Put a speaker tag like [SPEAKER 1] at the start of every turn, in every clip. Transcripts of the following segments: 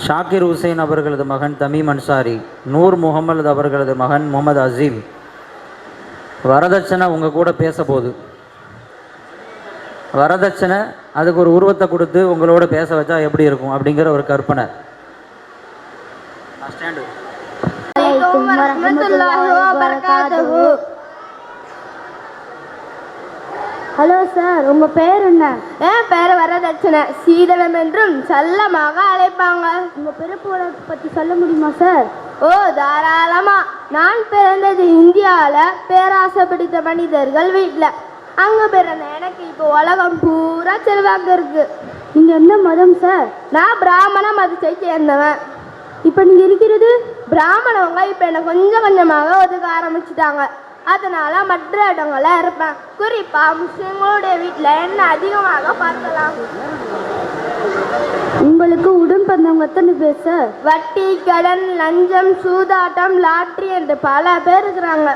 [SPEAKER 1] ஷாக்கிர் ஹுசைன் அவர்களது மகன் தமீம் அன்சாரி நூர் முகமது அவர்களது மகன் முகமது அசீம். வரதட்சணை உங்கள் கூட பேச போகுது வரதட்சணை அதுக்கு ஒரு உருவத்தை கொடுத்து உங்களோட பேச வச்சா எப்படி இருக்கும் அப்படிங்கிற ஒரு கற்பனை
[SPEAKER 2] வரஹ்மத்துல்லாஹி வபரகாத்துஹு
[SPEAKER 3] ஹலோ சார் உங்கள் பேர் என்ன?
[SPEAKER 2] என் பேர் வரதட்சணை. சீதளம் என்றும் செல்லமாக அழைப்பாங்க.
[SPEAKER 3] உங்கள் பிறப்பு பற்றி சொல்ல முடியுமா சார்?
[SPEAKER 2] ஓ தாராளமா. நான் பிறந்தது இந்தியாவில் பேராசை பிடித்த மனிதர்கள் வீட்டில் அங்கே பிறந்த எனக்கு இப்போ உலகம் பூரா செல்வாக்கு இருக்கு.
[SPEAKER 3] நீங்கள் எந்த மதம் சார்?
[SPEAKER 2] நான் பிராமண மதத்தை சேர்ந்தவன்.
[SPEAKER 3] இப்போ நீங்கள் இருக்கிறது?
[SPEAKER 2] பிராமணவங்க இப்போ என்னை கொஞ்சம் கொஞ்சமாக ஒதுக்க ஆரம்பிச்சிட்டாங்க. அதனால மற்ற இடங்கள்ல இருப்பேன். குறிப்பா முஸ்லிம்களுடைய வீட்டில் என்ன அதிகமாக பார்க்கலாம்?
[SPEAKER 3] உங்களுக்கு உடன் பிறந்தவங்க எத்தனை பேர் சார்?
[SPEAKER 2] வட்டி கடன் லஞ்சம் சூதாட்டம் லாட்ரி என்று பல பேர் இருக்கிறாங்க.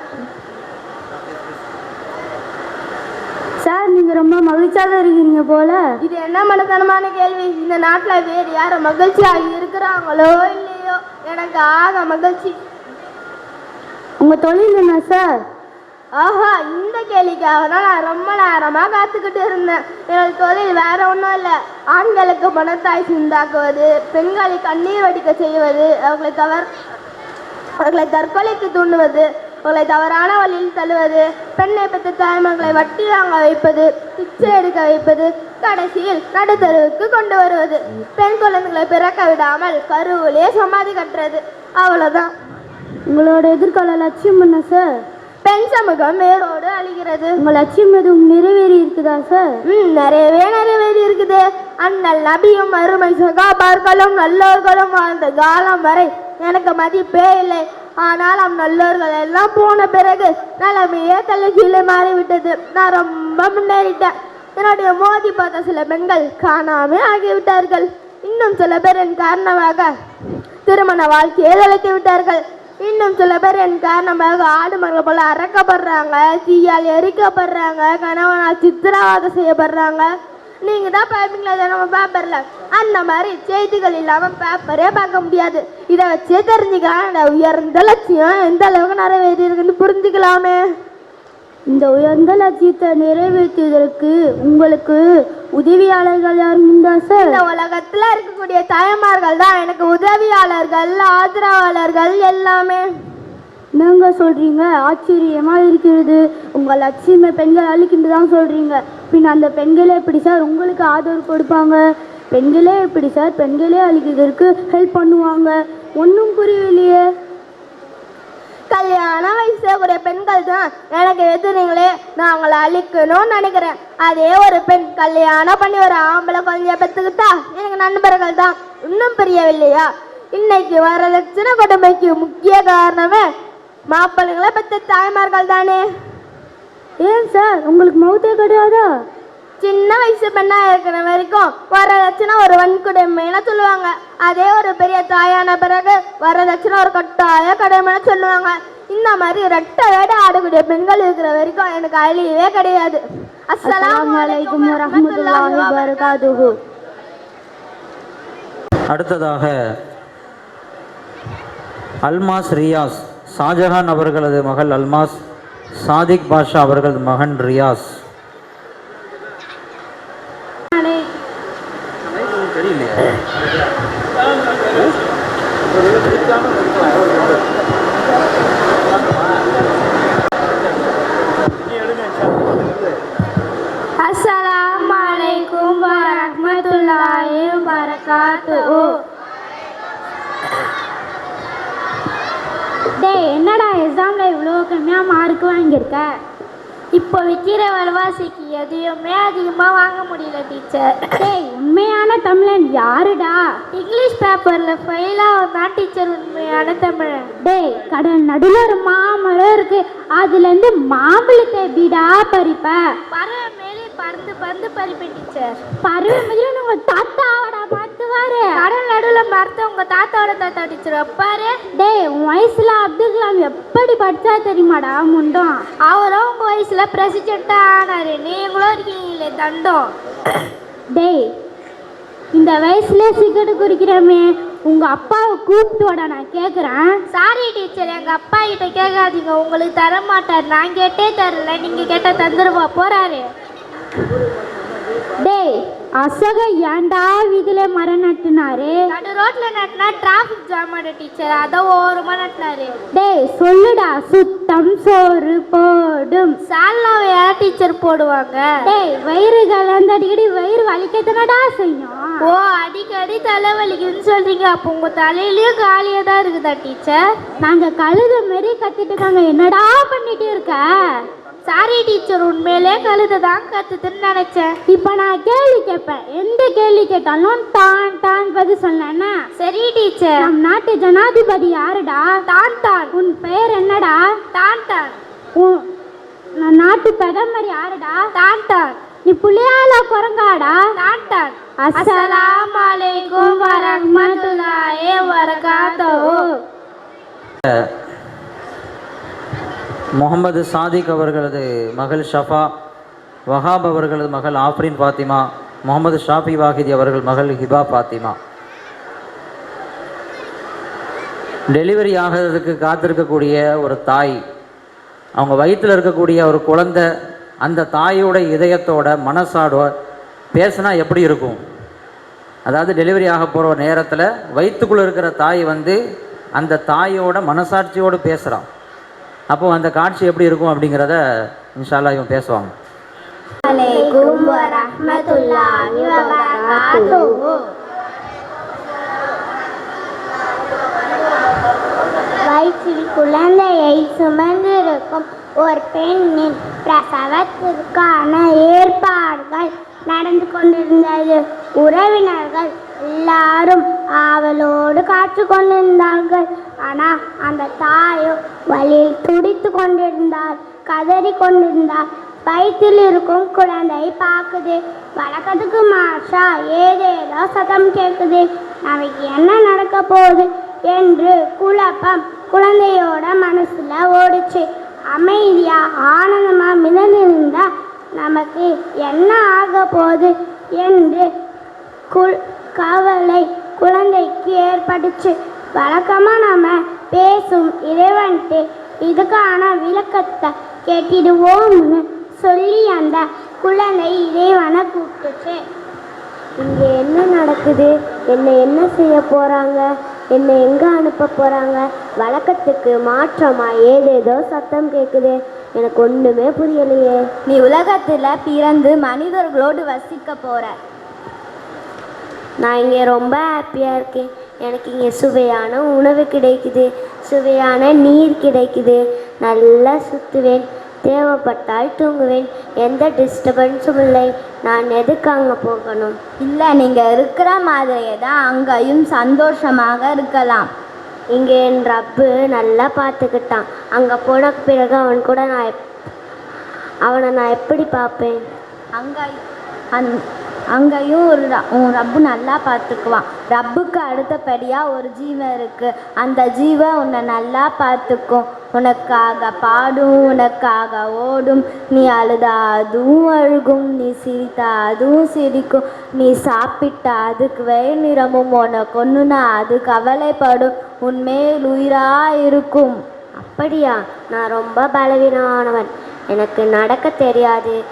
[SPEAKER 3] சார் நீங்கள் ரொம்ப மகிழ்ச்சியாக இருக்கிறீங்க போல.
[SPEAKER 2] இது என்ன மனத்தனமான கேள்வி? இந்த நாட்டில் வேறு யாரும் மகிழ்ச்சியாக இருக்கிறாங்களோ இல்லையோ? எனக்கு ஆக மகிழ்ச்சி.
[SPEAKER 3] உங்கள் தொழில் என்ன சார்?
[SPEAKER 2] ஆஹா இந்த கேள்விக்காக தான் நான் ரொம்ப நேரமாக காத்துக்கிட்டு இருந்தேன். எனது தொழில் வேற ஒன்றும் இல்லை. ஆண்களுக்கு பணத்தாய் சிந்தாக்குவது பெண்களை கண்ணீர் வடிக்க செய்வது அவர்களை தவறு அவர்களை தற்கொலைக்கு தூண்டுவது அவர்களை தவறான வழியில் தள்ளுவது பெண்ணை பெற்ற தாய்மகளை வட்டி வாங்க வைப்பது பிச்சை எடுக்க வைப்பது கடைசியில் நடுத்தருவுக்கு கொண்டு வருவது பெண் குழந்தைகளை பிறக்க விடாமல் கருவிலே சமாதி கட்டுறது. அவ்வளோதான்
[SPEAKER 3] உங்களோட எதிர்கால லட்சியம் என்ன சார்
[SPEAKER 2] பெண் சமூகம் வேரோடு அழிகிறது.
[SPEAKER 3] உங்கள் லட்சியம் எதுவும் நிறைவேறி இருக்குதா சார்?
[SPEAKER 2] ம் நிறையவே நிறைவேறி இருக்குது அண்ணல் நபியும் அருமை சகாபார்களும் நல்லோர்களும் வாழ்ந்த காலம் வரை எனக்கு மதிப்பே இல்லை. ஆனால் அம் நல்லோர்கள் எல்லாம் போன பிறகு நிலைமையே தலைகீழே மாறிவிட்டது. நான் ரொம்ப முன்னேறிட்டேன். என்னுடைய மோதி பார்த்த சில பெண்கள் காணாமே ஆகிவிட்டார்கள். இன்னும் சில பேர் என் காரணமாக திருமண வாழ்க்கையை தொலைத்து விட்டார்கள் இன்னும் சில பேர் என் காரணமாக ஆடு மரங்கள் போல அறக்கப்படுறாங்க தீயால் எரிக்கப்படுறாங்க கணவனால் சித்திரவாதம் செய்யப்படுறாங்க. நீங்க தான் பார்ப்பீங்களா? இதை நம்ம பேப்பர்ல. அந்த மாதிரி செய்திகள் இல்லாம பேப்பரே பார்க்க முடியாது. இதை வச்சே தெரிஞ்சுக்கலாம் இந்த உயர்ந்த லட்சியம் எந்த அளவுக்கு நிறைவேறி இருக்குன்னு புரிஞ்சுக்கலாமே.
[SPEAKER 3] இந்த உயர்ந்த லட்சியத்தை நிறைவேற்றுவதற்கு உங்களுக்கு உதவியாளர்கள் யாரும் உண்டா சார்
[SPEAKER 2] இந்த உலகத்துல இருக்கக்கூடிய தாயமார்கள் தான் எனக்கு உதவியாளர்கள் ஆதரவாளர்கள் எல்லாமே.
[SPEAKER 3] என்னங்க சொல்றீங்க? ஆச்சரியமா இருக்கிறது. உங்க லட்சியமை பெண்கள் அழிக்கிட்டு தான் சொல்றீங்க. பின் அந்த பெண்களே எப்படி சார் உங்களுக்கு ஆதரவு கொடுப்பாங்க? பெண்களே எப்படி சார் பெண்களே அழிக்கிறதுக்கு ஹெல்ப் பண்ணுவாங்க? ஒன்றும் புரியலையே
[SPEAKER 2] கல்யாண வயசுக்குரிய பெண்கள் தான் எனக்கு எதிரிங்களே நான் அவங்கள அழிக்கணும்னு நினைக்கிறேன். அதே ஒரு பெண் கல்யாணம் பண்ணி ஒரு ஆம்பளை குழந்தைய பெற்றுக்கிட்டா எனக்கு நண்பர்கள் தான் இன்னும் புரியவில்லையா? இன்னைக்கு வரதட்சணை கொடுமைக்கு முக்கிய காரணமே மாப்பிள்ளைங்களை பெற்ற தாய்மார்கள் தானே
[SPEAKER 3] ஏன் சார் உங்களுக்கு மௌத்தே கிடையாதா?
[SPEAKER 2] சின்ன வயசு பெண்ணா இருக்கிற வரைக்கும் வரதட்சணை ஒரு வன்கொடுமைன்னு சொல்லுவாங்க. அதே ஒரு பெரிய தாயான பிறகு வரதட்சணை ஒரு கட்டாய கடமைன்னு சொல்லுவாங்க. இந்த மாதிரி ரெட்ட வேட ஆடக்கூடிய பெண்கள் இருக்கிற வரைக்கும் எனக்கு அழியவே கிடையாது. அஸ்ஸலாமு
[SPEAKER 3] அலைக்கும் வரஹ்மத்துல்லாஹி வபரகாத்துஹு
[SPEAKER 1] அடுத்ததாக அல்மாஸ் ரியாஸ் ஷாஜஹான் அவர்களது மகள் அல்மாஸ் சாதிக் பாஷா அவர்களது மகன் ரியாஸ்.
[SPEAKER 2] அஸ்ஸலாமு அலைக்கும் வரஹ்மத்துல்லாஹி வபரகாத்துஹு.
[SPEAKER 3] டேய் என்னடா எக்ஸாமில் இவ்வளோ கம்மியாக மார்க் வாங்கியிருக்க?
[SPEAKER 2] இப்போ விற்கிற விலைவாசிக்கு எதையுமே அதிகமாக வாங்க முடியல டீச்சர்
[SPEAKER 3] டேய் உண்மையான தமிழன் யாருடா?
[SPEAKER 2] இங்கிலீஷ் பேப்பரில் ஃபெயிலாக தான் டீச்சர் உண்மையான தமிழன்.
[SPEAKER 3] டேய் கடல் நடுவில் ஒரு மாமரம் இருக்கு. அதுலேருந்து மாம்பழத்தை எப்படிடா பறிப்ப?
[SPEAKER 2] பறவை மேலே பறந்து பறந்து பறிப்பேன் டீச்சர்
[SPEAKER 3] பறவை மாதிரி உங்க தாத்தாவோட மாத்துவாரு
[SPEAKER 2] கடல் நடுவில் மரத்தை உங்கள் தாத்தாவோட தாத்தா டீச்சர் வைப்பாரு.
[SPEAKER 3] டேய் உன் வயசுல அப்துல் கலாம் எப்படி படிச்சா தெரியுமாடா முண்டம்?
[SPEAKER 2] அவரும் உங்கள் வயசில் பிரசிடெண்ட்டாக ஆனார். நீங்களும் இருக்கீங்களே தண்டம்.
[SPEAKER 3] டேய்
[SPEAKER 4] இந்த வயசுல சிகரெட் குடிக்கிறோமே உங்க அப்பாவை கூப்பிட்டு நான் கேட்குறேன்
[SPEAKER 5] சாரி டீச்சர் எங்க அப்பா கிட்ட கேட்காதீங்க. உங்களுக்கு தர மாட்டார் நான் கேட்டே தரல. நீங்க கேட்ட தந்துருவா. போறாரு.
[SPEAKER 4] டேய் அசக ஏன்டா வீதியில மரம் நட்டுனாரு?
[SPEAKER 5] நடு ரோட்ல நட்டினா டிராஃபிக் ஜாம் ஆடு டீச்சர் அதான் ஓரமா நட்டினாரு.
[SPEAKER 4] டேய் சொல்லுடா. சுத்தம் சோறு போடும்.
[SPEAKER 5] சால்னாவை யார் டீச்சர் போடுவாங்க.
[SPEAKER 4] டேய் வயிறு கலந்து அடிக்கடி வயிறு வலிக்கத்தனடா செய்யும்?
[SPEAKER 5] ஓ அடிக்கடி தலைவலிக்குதுன்னு சொல்றீங்க. அப்போ உங்க தலையிலயும் காலியா தான் இருக்குதா டீச்சர்
[SPEAKER 4] நாங்க கழுத மாரி கத்திட்டு இருக்காங்க. என்னடா பண்ணிட்டு இருக்க?
[SPEAKER 5] சாரி டீச்சர் உண்மையிலே கழுதை தான் கத்துதுன்னு நினைச்சேன்.
[SPEAKER 4] இப்ப நான் கேள்வி கேட்பேன். எந்த கேள்வி கேட்டாலும் தான் தான் பதில் சொன்னேன்னா
[SPEAKER 5] சரி டீச்சர்.
[SPEAKER 4] நம் நாட்டு ஜனாதிபதி யாருடா?
[SPEAKER 5] தான் தான்
[SPEAKER 4] உன் பெயர் என்னடா?
[SPEAKER 5] தான் தான்
[SPEAKER 4] உன் நாட்டு பிரதமர் யாருடா?
[SPEAKER 5] தான் தான்
[SPEAKER 4] நீ புள்ளையால குரங்காடா?
[SPEAKER 5] தான் தான்
[SPEAKER 4] அஸ்ஸலாமு
[SPEAKER 5] அஸ்ஸலாமு அலைக்கும் வரஹ்மத்துல்லாஹி வரகாத்துஹு
[SPEAKER 1] முகமது சாதிக் அவர்களது மகள் ஷஃபா வஹாப் அவர்களது மகள் ஆஃப்ரின் ஃபாத்திமா முகமது ஷாஃபி வாஹிதி அவர்கள் மகள் ஹிபா ஃபாத்திமா. டெலிவரி ஆகிறதுக்கு காத்திருக்கக்கூடிய ஒரு தாய் அவங்க வயிற்றில் இருக்கக்கூடிய ஒரு குழந்தை அந்த தாயோட இதயத்தோட மனசாடோ பேசினா எப்படி இருக்கும்? அதாவது டெலிவரி ஆக போகிற நேரத்தில் வயிற்றுக்குள்ளே இருக்கிற தாய் வந்து அந்த தாயோட மனசாட்சியோடு பேசுகிறான் அப்போ அந்த காட்சி எப்படி இருக்கும் அப்படிங்கிறத இன்ஷால்லா இவங்க பேசுவாங்க.
[SPEAKER 5] வயிற்றில் குழந்தையை சுமந்திருக்கும் ஒரு பெண்ணின் பிரசவத்திற்கான ஏற்பாடுகள் நடந்து கொண்டிருந்தது. உறவினர்கள் எல்லாரும் ஆவலோடு காத்து கொண்டிருந்தார்கள். ஆனால் அந்த தாயோ வழியில் துடித்து கொண்டிருந்தார் கதறி கொண்டிருந்தார். வயிற்றில் இருக்கும் குழந்தை பார்க்குது. வழக்கத்துக்கு மாஷா ஏதேதோ சத்தம் கேட்குது. நமக்கு என்ன நடக்க போகுது என்று குழப்பம் குழந்தையோட மனசுல ஓடுச்சு. அமைதியாக ஆனந்தமா மிதந்திருந்தால் நமக்கு என்ன ஆக போகுது என்று குள் கவலை குழந்தைக்கு ஏற்பட்டுச்சு. வழக்கமாக நம்ம பேசும் இறைவன்ட்டு இதுக்கான விளக்கத்தை கேட்டிடுவோம்னு சொல்லி அந்த குழந்தை இறைவனை கூப்பிட்டுச்சு.
[SPEAKER 4] இங்கே என்ன நடக்குது? என்னை என்ன செய்ய போகிறாங்க என்னை எங்கே அனுப்ப போகிறாங்க வழக்கத்துக்கு மாற்றமா? ஏதேதோ சத்தம் கேட்குது எனக்கு ஒன்றுமே புரியலையே.
[SPEAKER 6] நீ உலகத்தில் பிறந்து மனிதர்களோடு வசிக்க போற.
[SPEAKER 4] நான் இங்கே ரொம்ப ஹாப்பியாக இருக்கேன். எனக்கு இங்கே சுவையான உணவு கிடைக்குது. சுவையான நீர் கிடைக்குது. நல்லா சுற்றுவேன் தேவைப்பட்டால் தூங்குவேன். எந்த டிஸ்டர்பன்ஸும் இல்லை. நான் எதுக்கு அங்கே போகணும்?
[SPEAKER 6] இல்லை நீங்கள் இருக்கிற மாதிரியே தான் அங்கேயும் சந்தோஷமாக இருக்கலாம்.
[SPEAKER 4] இங்கே என் ரப்பு நல்லா பார்த்துக்கிட்டான். அங்கே போன பிறகு அவன் கூட நான் எப்- அவனை நான் எப்படி பார்ப்பேன்?
[SPEAKER 6] அங்கே அந் அங்கேயும் ஒரு ர- உன் ரப்பு நல்லா பார்த்துக்குவான். ரப்புக்கு அடுத்தபடியாக ஒரு ஜீவன் இருக்குது அந்த ஜீவன் உன்னை நல்லா பார்த்துக்கும். உனக்காக பாடும் உனக்காக ஓடும். நீ அழுதா அதுவும் அழுகும் நீ சிரித்தா அதுவும் சிரிக்கும். நீ சாப்பிட்டா அதுக்கு வெயில் நிறமும் உனக்கு ஒன்றுனா அது கவலைப்படும். உன்மேல் உயிராக இருக்கும்.
[SPEAKER 4] அப்படியா? நான் ரொம்ப பலவீனமானவன். எனக்கு நடக்க தெரியாது.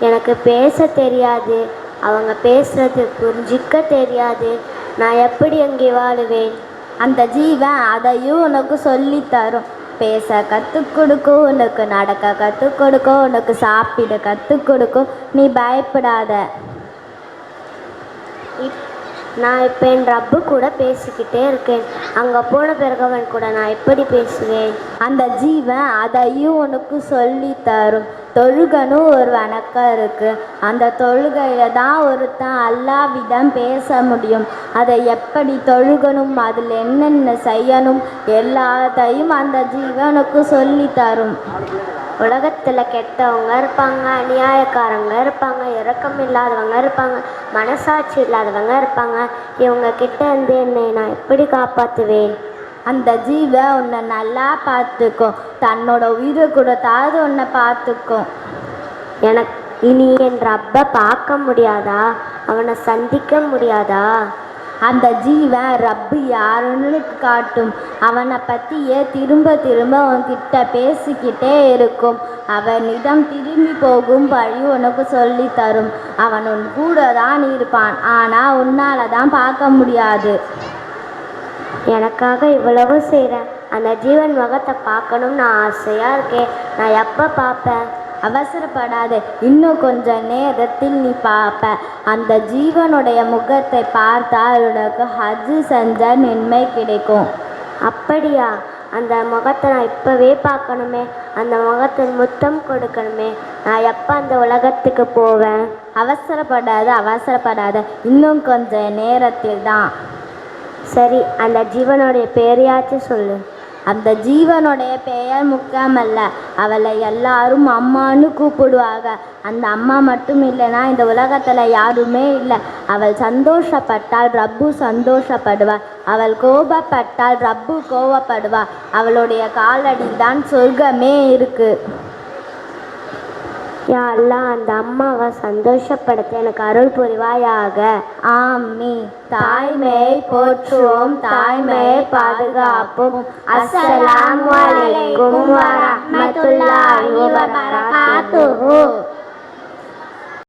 [SPEAKER 4] எனக்கு பேச தெரியாது. அவங்க பேசுறது புரிஞ்சிக்க தெரியாது. நான் எப்படி அங்கே வாழுவேன்?
[SPEAKER 6] அந்த ஜீவன் அதையும் உனக்கு சொல்லித்தரும். பேச கற்றுக் கொடுக்கும் உனக்கு நடக்க கற்றுக் கொடுக்கும் உனக்கு சாப்பிட கற்றுக் கொடுக்கும். நீ பயப்படாத.
[SPEAKER 4] இப்- நான் இப்போ என் ரப்பு கூட பேசிக்கிட்டே இருக்கேன். அங்கே போன பிறகு அவன் கூட நான் எப்படி பேசுவேன்?
[SPEAKER 6] அந்த ஜீவன் அதையும் உனக்கு சொல்லி தரும் தொழுகன்னு ஒரு வணக்கம் இருக்குது அந்த தொழுகையில் தான் ஒருத்தன் அல்லாவிடம் பேச முடியும். அதை எப்படி தொழுகணும் அதில் என்னென்ன செய்யணும் எல்லாத்தையும் அந்த ஜீவனுக்கு சொல்லித்தரும்
[SPEAKER 4] உலகத்தில் கெட்டவங்க இருப்பாங்க அநியாயக்காரங்க இருப்பாங்க இறக்கம் இல்லாதவங்க இருப்பாங்க மனசாட்சி இல்லாதவங்க இருப்பாங்க. இவங்க கிட்ட இருந்து என்னை நான் எப்படி காப்பாற்றுவேன்
[SPEAKER 6] அந்த ஜீவன் உன்னை நல்லா பார்த்துக்கும் தன்னோட உயிரை கொடுத்தாவது உன்னை பார்த்துக்கும்
[SPEAKER 4] எனக்கு இனி என் ரப்பை பார்க்க முடியாதா?
[SPEAKER 7] அவனை சந்திக்க முடியாதா? அந்த ஜீவன் ரப்பு யாருன்னு காட்டும். அவனை பற்றியே திரும்ப திரும்ப உன்கிட்ட பேசிக்கிட்டே இருக்கும். அவனிடம் திரும்பி போகும் வழி உனக்கு சொல்லி தரும் அவன் உன் கூட தான் இருப்பான். ஆனால் உன்னால தான் பார்க்க முடியாது. எனக்காக இவ்வளவு செய்கிறேன் அந்த ஜீவன் முகத்தை பார்க்கணும்னு ஆசையாக இருக்கேன் நான் எப்போ பார்ப்பேன்? அவசரப்படாது. இன்னும் கொஞ்ச நேரத்தில் நீ பார்ப்ப. அந்த ஜீவனுடைய முகத்தை பார்த்தால் உனக்கு ஹஜ் செஞ்ச நன்மை கிடைக்கும். அப்படியா? அந்த முகத்தை நான் இப்போவே பார்க்கணுமே. அந்த முகத்தில் முத்தம் கொடுக்கணுமே. நான் எப்போ அந்த உலகத்துக்கு போவேன்? அவசரப்படாத அவசரப்படாத. இன்னும் கொஞ்ச நேரத்தில் தான். சரி அந்த ஜீவனுடைய பேரையாச்சும் சொல்லு. அந்த ஜீவனுடைய பெயர் முக்கியமல்ல அவளை எல்லாரும் அம்மான்னு கூப்பிடுவாங்க. அந்த அம்மா மட்டும் இல்லைன்னா இந்த உலகத்தில் யாருமே இல்லை. அவள் சந்தோஷப்பட்டால் ரப்பு சந்தோஷப்படுவாள் அவள் கோபப்பட்டால் ரப்பு கோபப்படுவார் அவளுடைய காலடி தான் சொர்க்கமே இருக்குது யா அந்த அம்மாவை சந்தோஷப்படுத்த எனக்கு அருள் புரிவாயாக. ஆமி தாய்மையை போற்றுவோம் தாய்மையை பாதுகாப்போம். அஸ்ஸலாமு அலைக்கும் வரஹ்மத்துல்லாஹி வபரகாத்துஹு.